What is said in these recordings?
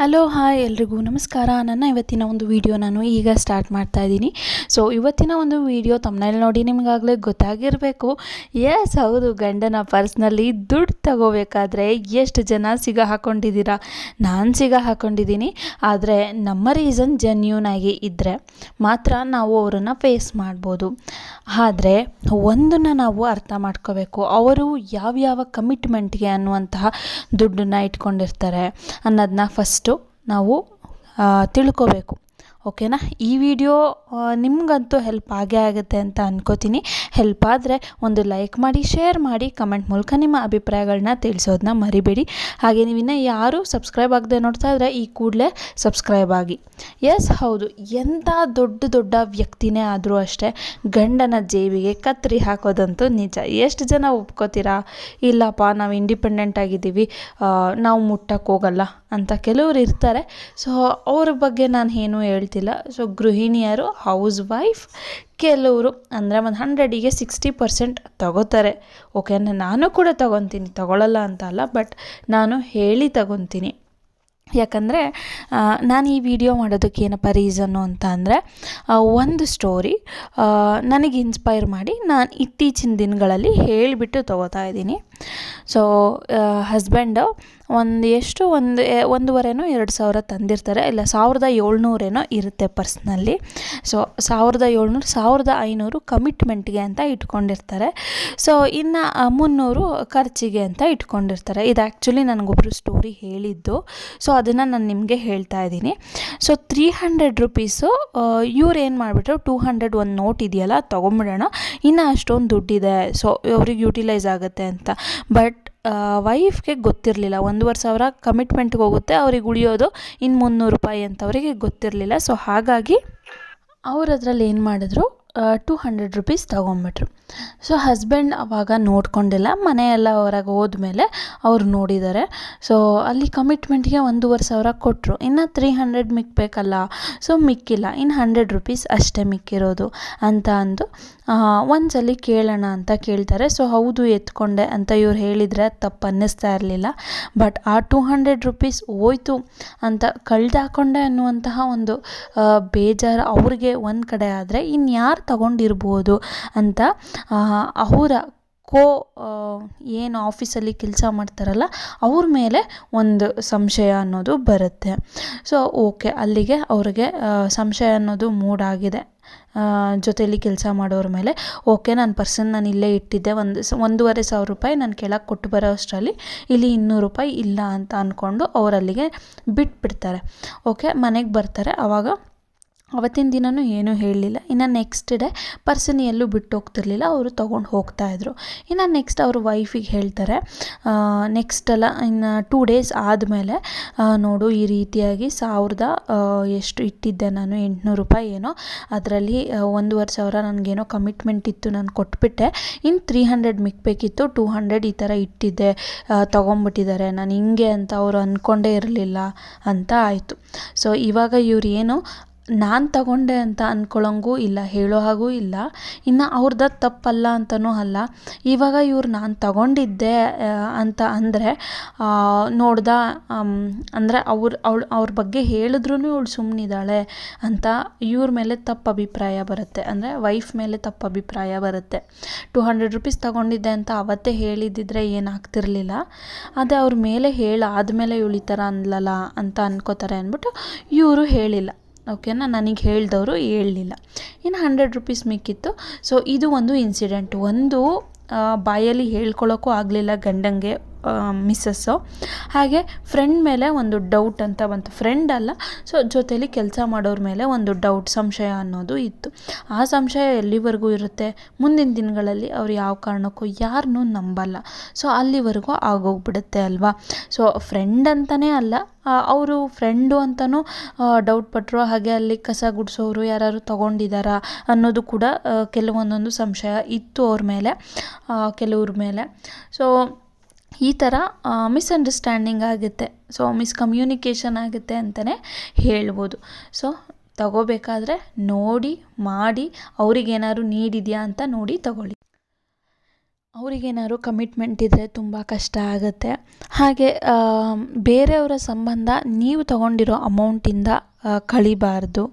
Hello hi ಎಲ್ರಿಗೂ. ನಮಸ್ಕಾರ. ನನ್ನ ಇವತ್ತಿನ ಒಂದು ವಿಡಿಯೋ ನಾನು ಈಗ ಸ್ಟಾರ್ಟ್ ಮಾಡ್ತಾ ಇದ್ದೀನಿ. ಸೊ ಇವತ್ತಿನ ಒಂದು ವಿಡಿಯೋ ತಮ್ಮನೇಲಿ ನೋಡಿ ನಿಮಗಾಗಲೇ ಗೊತ್ತಾಗಿರಬೇಕು. ಎಸ್ ಹೌದು. ಗಂಡನ ಪರ್ಸ್ನಲ್ಲಿ ದುಡ್ಡು ತಗೋಬೇಕಾದ್ರೆ ಎಷ್ಟು ಜನ ಸಿಗ ಹಾಕ್ಕೊಂಡಿದ್ದೀರಾ ನಾನು ಸಿಗ ಹಾಕ್ಕೊಂಡಿದ್ದೀನಿ ಆದರೆ ನಮ್ಮ ರೀಸನ್ ಜೆನ್ಯೂನ್ ಆಗಿ ಇದ್ದರೆ ಮಾತ್ರ ನಾವು ಅವರನ್ನು ಫೇಸ್ ಮಾಡ್ಬೋದು. ಆದರೆ ಒಂದನ್ನು ನಾವು ಅರ್ಥ ಮಾಡ್ಕೋಬೇಕು. ಅವರು ಯಾವ್ಯಾವ ಕಮಿಟ್ಮೆಂಟ್ಗೆ ಅನ್ನುವಂತಹ ದುಡ್ಡನ್ನು ಇಟ್ಕೊಂಡಿರ್ತಾರೆ ಅನ್ನೋದನ್ನ ಫಸ್ಟು ನಾವು ತಿಳ್ಕೋಬೇಕು. ಓಕೆನಾ ಈ ವಿಡಿಯೋ ನಿಮಗಂತೂ ಹೆಲ್ಪ್ ಆಗೇ ಆಗುತ್ತೆ ಅಂತ ಅನ್ಕೋತೀನಿ. ಹೆಲ್ಪ್ ಆದರೆ ಒಂದು ಲೈಕ್ ಮಾಡಿ ಶೇರ್ ಮಾಡಿ ಕಮೆಂಟ್ ಮೂಲಕ ನಿಮ್ಮ ಅಭಿಪ್ರಾಯಗಳನ್ನ ತಿಳಿಸೋದನ್ನ ಮರಿಬೇಡಿ. ಹಾಗೆ ನೀವಿನ್ನ ಯಾರೂ ಸಬ್ಸ್ಕ್ರೈಬ್ ಆಗದೆ ನೋಡ್ತಾ ಇದ್ರೆ ಈ ಕೂಡಲೇ ಸಬ್ಸ್ಕ್ರೈಬ್ ಆಗಿ. ಎಸ್ ಹೌದು. ಎಂಥ ದೊಡ್ಡ ದೊಡ್ಡ ವ್ಯಕ್ತಿನೇ ಆದರೂ ಅಷ್ಟೇ ಗಂಡನ ಜೇಬಿಗೆ ಕತ್ತರಿ ಹಾಕೋದಂತೂ ನಿಜ. ಎಷ್ಟು ಜನ ಒಪ್ಕೋತೀರಾ? ಇಲ್ಲಪ್ಪ, ನಾವು ಇಂಡಿಪೆಂಡೆಂಟ್ ಆಗಿದ್ದೀವಿ. ನಾವು ಮುಟ್ಟಕ್ಕೆ ಹೋಗಲ್ಲ. ಅಂತ ಕೆಲವರು ಇರ್ತಾರೆ. ಸೊ ಅವ್ರ ಬಗ್ಗೆ ನಾನು ಏನೂ ಹೇಳ್ತಿಲ್ಲ. ಸೊ ಗೃಹಿಣಿಯರು ಹೌಸ್ ವೈಫ್ ಕೆಲವರು ಅಂದರೆ ಒಂದು ಹಂಡ್ರೆಡಿಗೆ ಸಿಕ್ಸ್ಟಿ ಪರ್ಸೆಂಟ್ ತಗೋತಾರೆ. ಓಕೆ ನಾನು ಕೂಡ ತಗೊತೀನಿ. ತಗೊಳ್ಳಲ್ಲ ಅಂತ ಅಲ್ಲ ಬಟ್ ನಾನು ಹೇಳಿ ತಗೊತೀನಿ. ಯಾಕಂದರೆ ನಾನು ಈ ವಿಡಿಯೋ ಮಾಡೋದಕ್ಕೆ ಏನಪ್ಪ ರೀಸನ್ನು ಅಂತ ಅಂದರೆ ಒಂದು ಸ್ಟೋರಿ ನನಗೆ ಇನ್ಸ್ಪೈರ್ ಮಾಡಿ ನಾನು ಇತ್ತೀಚಿನ ದಿನಗಳಲ್ಲಿ ಹೇಳಿಬಿಟ್ಟು ತೊಗೋತಾ ಇದ್ದೀನಿ. ಸೊ ಹಸ್ಬೆಂಡು ಒಂದು ಎಷ್ಟು? ಒಂದು ಒಂದೂವರೆನೋ ಎರಡು ಸಾವಿರ ತಂದಿರ್ತಾರೆ. ಇಲ್ಲ, ಸಾವಿರದ ಏಳ್ನೂರೇನೋ ಇರುತ್ತೆ ಪರ್ಸ್ನಲ್ಲಿ ಸೊ, ಸಾವಿರದ ಏಳ್ನೂರು, ಸಾವಿರದ ಐನೂರು ಕಮಿಟ್ಮೆಂಟ್ಗೆ ಅಂತ ಇಟ್ಕೊಂಡಿರ್ತಾರೆ. ಸೊ, ಇನ್ನು ಮುನ್ನೂರು ಖರ್ಚಿಗೆ ಅಂತ ಇಟ್ಕೊಂಡಿರ್ತಾರೆ. ಇದು ಆ್ಯಕ್ಚುಲಿ ನನಗೊಬ್ಬರು ಸ್ಟೋರಿ ಹೇಳಿದ್ದು. ಸೊ, ಅದನ್ನು ನಾನು ನಿಮಗೆ ಹೇಳ್ತಾ ಇದ್ದೀನಿ. ಸೊ, ತ್ರೀ ಹಂಡ್ರೆಡ್ ರುಪೀಸು ಇವ್ರು ಏನು ಮಾಡಿಬಿಟ್ರು? ಟೂ ಹಂಡ್ರೆಡ್ ಒಂದು ನೋಟ್ ಇದೆಯಲ್ಲ, ತೊಗೊಂಬಿಡೋಣ. ಇನ್ನು ಅಷ್ಟೊಂದು ದುಡ್ಡಿದೆ. ಸೊ ಅವ್ರಿಗೆ ಯುಟಿಲೈಸ್ ಆಗುತ್ತೆ ಅಂತ. ಬಟ್ ವೈಫ್ಗೆ ಗೊತ್ತಿರಲಿಲ್ಲ. ಒಂದೂವರೆ ಸಾವಿರ ಕಮಿಟ್ಮೆಂಟ್ಗೆ ಹೋಗುತ್ತೆ, ಅವ್ರಿಗೆ ಉಳಿಯೋದು ಇನ್ನು ಮುನ್ನೂರು ರೂಪಾಯಿ ಅಂತ ಅವರಿಗೆ ಗೊತ್ತಿರಲಿಲ್ಲ. ಸೊ ಹಾಗಾಗಿ ಅವ್ರು ಅದರಲ್ಲಿ ಏನು ಮಾಡಿದ್ರು? ಟೂ ಹಂಡ್ರೆಡ್ ರುಪೀಸ್ ತೊಗೊಂಬಿಟ್ರು. ಸೊ ಹಸ್ಬೆಂಡ್ ಅವಾಗ ನೋಡ್ಕೊಂಡಿಲ್ಲ. ಮನೆಯೆಲ್ಲ ಹೊರಗೆ ಹೋದ್ಮೇಲೆ ಅವ್ರು ನೋಡಿದ್ದಾರೆ. ಸೊ ಅಲ್ಲಿ ಕಮಿಟ್ಮೆಂಟ್ಗೆ ಒಂದೂವರೆ ಸಾವಿರ ಕೊಟ್ಟರು ಇನ್ನು ತ್ರೀ ಹಂಡ್ರೆಡ್ ಮಿಕ್ಕಬೇಕಲ್ಲ ಸೊ ಮಿಕ್ಕಿಲ್ಲ. ಇನ್ನು ಹಂಡ್ರೆಡ್ ರುಪೀಸ್ ಅಷ್ಟೇ ಮಿಕ್ಕಿರೋದು ಅಂತ ಅಂದು ಒಂದ್ಸಲಿ ಕೇಳೋಣ ಅಂತ ಕೇಳ್ತಾರೆ. ಸೊ ಹೌದು, ಎತ್ಕೊಂಡೆ ಅಂತ ಇವ್ರು ಹೇಳಿದರೆ ತಪ್ಪು ಅನ್ನಿಸ್ತಾ ಇರಲಿಲ್ಲ. ಬಟ್ ಆ ಟೂ ಹಂಡ್ರೆಡ್ ರುಪೀಸ್ ಹೋಯ್ತು ಅಂತ ಕಳ್ದಾಕೊಂಡೆ ಅನ್ನುವಂತಹ ಒಂದು ಬೇಜಾರು ಅವ್ರಿಗೆ ಒಂದು ಕಡೆ ಆದರೆ ಇನ್ಯಾರು ತಗೊಂಡಿರ್ಬೋದು ಅಂತ ಅವರ ಕೋ ಏನು ಆಫೀಸಲ್ಲಿ ಕೆಲಸ ಮಾಡ್ತಾರಲ್ಲ, ಅವ್ರ ಮೇಲೆ ಒಂದು ಸಂಶಯ ಅನ್ನೋದು ಬರುತ್ತೆ. ಸೊ ಓಕೆ ಅಲ್ಲಿಗೆ ಅವ್ರಿಗೆ ಸಂಶಯ ಅನ್ನೋದು ಮೂಡಾಗಿದೆ. ಜೊತೆಯಲ್ಲಿ ಕೆಲಸ ಮಾಡೋರ ಮೇಲೆ. ಓಕೆ ನನ್ನ ಪರ್ಸನ್ ನಾನು ಇಲ್ಲೇ ಇಟ್ಟಿದ್ದೆ. ಒಂದು ಒಂದೂವರೆ ಸಾವಿರ ರೂಪಾಯಿ ನಾನು ಕೆಳಗೆ ಕೊಟ್ಟು ಬರೋ ಅಷ್ಟರಲ್ಲಿ ಇಲ್ಲಿ ಇನ್ನೂರು ರೂಪಾಯಿ ಇಲ್ಲ ಅಂತ ಅಂದ್ಕೊಂಡು ಅವರಲ್ಲಿಗೆ ಬಿಟ್ಬಿಡ್ತಾರೆ. ಓಕೆ ಮನೆಗೆ ಬರ್ತಾರೆ. ಆವಾಗ ಅವತ್ತಿನ ದಿನವೂ ಏನೂ ಹೇಳಲಿಲ್ಲ. ಇನ್ನು ನೆಕ್ಸ್ಟ್ ಡೇ ಪರ್ಸನ್ ಎಲ್ಲೂ ಬಿಟ್ಟು ಹೋಗ್ತಿರ್ಲಿಲ್ಲ. ಅವರು ತೊಗೊಂಡು ಹೋಗ್ತಾಯಿದ್ರು ಇನ್ನು ನೆಕ್ಸ್ಟ್ ಅವ್ರ ವೈಫಿಗೆ ಹೇಳ್ತಾರೆ ನೆಕ್ಸ್ಟ್ ಎಲ್ಲ ಇನ್ನು ಟೂ ಡೇಸ್ ಆದಮೇಲೆ ನೋಡು ಈ ರೀತಿಯಾಗಿ ಸಾವಿರದ ಎಷ್ಟು ಇಟ್ಟಿದ್ದೆ ನಾನು, ಎಂಟುನೂರು ರೂಪಾಯಿ ಏನೋ. ಅದರಲ್ಲಿ ಒಂದೂವರೆ ಸಾವಿರ ನನಗೇನೋ ಕಮಿಟ್ಮೆಂಟ್ ಇತ್ತು, ನಾನು ಕೊಟ್ಬಿಟ್ಟೆ. ಇನ್ನು ತ್ರೀ ಹಂಡ್ರೆಡ್ ಮಿಕ್ಬೇಕಿತ್ತು ಟೂ ಹಂಡ್ರೆಡ್ ಈ ಥರ ಇಟ್ಟಿದ್ದೆ ತೊಗೊಂಬಿಟ್ಟಿದ್ದಾರೆ. ನಾನು ಹಿಂಗೆ ಅಂತ ಅವರು ಅಂದ್ಕೊಂಡೇ ಇರಲಿಲ್ಲ ಅಂತ ಆಯಿತು. ಸೊ ಇವಾಗ ಇವ್ರು ಏನು ನಾನು ತಗೊಂಡೆ ಅಂತ ಅಂದ್ಕೊಳ್ಳೋಂಗೂ ಇಲ್ಲ, ಹೇಳೋ ಹಾಗೂ ಇಲ್ಲ. ಇನ್ನು ಅವ್ರದ್ದು ತಪ್ಪಲ್ಲ ಅಂತಲೂ ಅಲ್ಲ. ಇವಾಗ ಇವ್ರು ನಾನು ತಗೊಂಡಿದ್ದೆ ಅಂತ ಅಂದರೆ ನೋಡ್ದ ಅಂದರೆ ಅವ್ರ, ಅವಳು, ಅವ್ರ ಬಗ್ಗೆ ಹೇಳಿದ್ರೂ ಇವಳು ಸುಮ್ಮನಿದ್ದಾಳೆ ಅಂತ ಇವ್ರ ಮೇಲೆ ತಪ್ಪು ಅಭಿಪ್ರಾಯ ಬರುತ್ತೆ. ಅಂದರೆ ವೈಫ್ ಮೇಲೆ ತಪ್ಪು ಅಭಿಪ್ರಾಯ ಬರುತ್ತೆ. ಟು ಹಂಡ್ರೆಡ್ ರುಪೀಸ್ ತಗೊಂಡಿದ್ದೆ ಅಂತ ಅವತ್ತೇ ಹೇಳಿದ್ದಿದ್ರೆ ಏನಾಗ್ತಿರ್ಲಿಲ್ಲ. ಅದೇ ಅವ್ರ ಮೇಲೆ ಹೇಳಾದ್ಮೇಲೆ ಇವಳು ಈ ಥರ ಅಂದ್ಲಲ್ಲ ಅಂತ ಅನ್ಕೋತಾರೆ ಅಂದ್ಬಿಟ್ಟು ಇವರು ಹೇಳಿಲ್ಲ. ಓಕೆನಾ? ನನಗೆ ಹೇಳಿದವರು ಹೇಳಲಿಲ್ಲ. ಇನ್ನು ಹಂಡ್ರೆಡ್ ರುಪೀಸ್ ಮಿಕ್ಕಿತ್ತು. ಸೊ ಇದು ಒಂದು ಇನ್ಸಿಡೆಂಟ್ ಒಂದು ಬಾಯಲ್ಲಿ ಹೇಳ್ಕೊಳ್ಳೋಕ್ಕೂ ಆಗಲಿಲ್ಲ ಗಂಡಂಗೆ. ಮಿಸ್ಸಸ್ಸು ಹಾಗೆ ಫ್ರೆಂಡ್ ಮೇಲೆ ಒಂದು ಡೌಟ್ ಅಂತ ಬಂತು. ಫ್ರೆಂಡ್ ಅಲ್ಲ ಸೊ ಜೊತೇಲಿ ಕೆಲಸ ಮಾಡೋರ ಮೇಲೆ ಒಂದು ಡೌಟ್ ಸಂಶಯ ಅನ್ನೋದು ಇತ್ತು. ಆ ಸಂಶಯ ಎಲ್ಲಿವರೆಗೂ ಇರುತ್ತೆ? ಮುಂದಿನ ದಿನಗಳಲ್ಲಿ ಅವ್ರು ಯಾವ ಕಾರಣಕ್ಕೂ ಯಾರನ್ನೂ ನಂಬಲ್ಲ. ಸೊ ಅಲ್ಲಿವರೆಗೂ ಆಗೋಗ್ಬಿಡುತ್ತೆ ಅಲ್ವಾ? ಸೊ ಫ್ರೆಂಡ್ ಅಂತಲೇ ಅಲ್ಲ ಅವರು ಫ್ರೆಂಡು ಅಂತಲೂ ಡೌಟ್ ಪಟ್ಟರು ಹಾಗೆ ಅಲ್ಲಿ ಕಸ ಗುಡಿಸೋರು ಯಾರು ತೊಗೊಂಡಿದ್ದಾರಾ ಅನ್ನೋದು ಕೂಡ ಕೆಲವೊಂದೊಂದು ಸಂಶಯ ಇತ್ತು ಅವ್ರ ಮೇಲೆ ಕೆಲವ್ರ ಮೇಲೆ. ಸೊ ಈ ಥರ ಮಿಸ್ಅಂಡರ್ಸ್ಟ್ಯಾಂಡಿಂಗ್ ಆಗುತ್ತೆ. ಸೊ ಮಿಸ್ಕಮ್ಯುನಿಕೇಷನ್ ಆಗುತ್ತೆ ಅಂತಲೇ ಹೇಳ್ಬೋದು. ಸೊ ತಗೋಬೇಕಾದ್ರೆ ನೋಡಿ, ಮಾಡಿ, ಅವ್ರಿಗೇನಾದ್ರು ನೀಡಿದೆಯಾ ಅಂತ ನೋಡಿ ತಗೊಳ್ಳಿ. ಅವರಿಗೇನಾದ್ರು ಕಮಿಟ್ಮೆಂಟ್ ಇದ್ದರೆ ತುಂಬ ಕಷ್ಟ ಆಗುತ್ತೆ. ಹಾಗೆ ಬೇರೆಯವರ ಸಂಬಂಧ ನೀವು ತಗೊಂಡಿರೋ ಅಮೌಂಟಿಂದ ಕಳಿಬಾರ್ದು.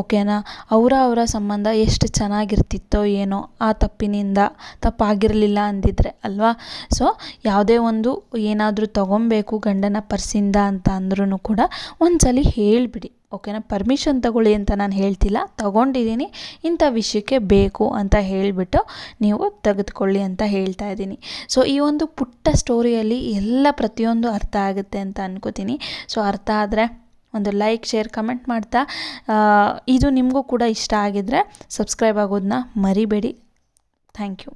ಓಕೆನಾ ಅವರ ಅವರ ಸಂಬಂಧ ಎಷ್ಟು ಚೆನ್ನಾಗಿರ್ತಿತ್ತೋ ಏನೋ ಆ ತಪ್ಪಿನಿಂದ ತಪ್ಪಾಗಿರಲಿಲ್ಲ ಅಂದಿದ್ರೆ ಅಲ್ವಾ? ಸೊ ಯಾವುದೇ ಒಂದು ಏನಾದರೂ ತಗೊಬೇಕು ಗಂಡನ ಪರ್ಸಿಂದ ಅಂತ ಅಂದ್ರೂ ಕೂಡ ಒಂದ್ಸಲ ಹೇಳಿಬಿಡಿ. ಓಕೆನಾ? ಪರ್ಮಿಷನ್ ತಗೊಳ್ಳಿ ಅಂತ ನಾನು ಹೇಳ್ತಿಲ್ಲ. ತಗೊಂಡಿದ್ದೀನಿ ಇಂಥ ವಿಷಯಕ್ಕೆ ಬೇಕು ಅಂತ ಹೇಳಿಬಿಟ್ಟು ನೀವು ತೆಗೆದುಕೊಳ್ಳಿ ಅಂತ ಹೇಳ್ತಾ ಇದ್ದೀನಿ. ಸೊ ಈ ಒಂದು ಪುಟ್ಟ ಸ್ಟೋರಿಯಲ್ಲಿ ಎಲ್ಲ ಪ್ರತಿಯೊಂದು ಅರ್ಥ ಆಗುತ್ತೆ ಅಂತ ಅನ್ಕೋತೀನಿ. ಸೊ ಅರ್ಥ ಆದರೆ ಒಂದು ಲೈಕ್ ಶೇರ್ ಕಮೆಂಟ್ ಮಾಡ್ತಾ. ಇದು ನಿಮಗೂ ಕೂಡ ಇಷ್ಟ ಆಗಿದ್ದರೆ ಸಬ್ಸ್ಕ್ರೈಬ್ ಆಗೋದನ್ನ ಮರಿಬೇಡಿ. Thank you